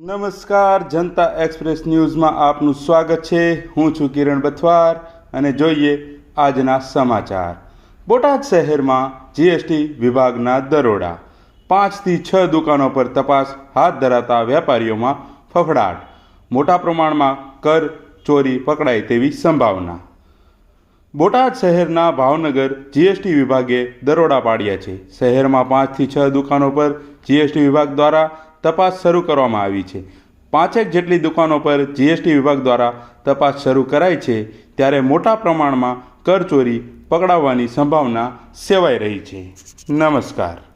નમસ્કાર, જનતા એક્સપ્રેસ ન્યૂઝમાં આપનું સ્વાગત છે. હું છું કિરણ બથવાર અને જોઈએ આજના સમાચાર. બોટાદ શહેરમાં જીએસટી વિભાગના દરોડા. પાંચથી છ દુકાનો પર તપાસ હાથ ધરાતા વેપારીઓમાં ફફડાટ. મોટા પ્રમાણમાં કર ચોરી પકડાય તેવી સંભાવના. બોટાદ શહેરના ભાવનગર જીએસટી વિભાગે દરોડા પાડ્યા છે. શહેરમાં પાંચથી છ દુકાનો પર જીએસટી વિભાગ દ્વારા તપાસ શરૂ કરવામાં આવી છે. પાંચેક જેટલી દુકાનો પર જીએસટી વિભાગ દ્વારા તપાસ શરૂ કરાઈ છે, ત્યારે મોટા પ્રમાણમાં કરચોરી પકડાવવાની સંભાવના સેવાઈ રહી છે. નમસ્કાર.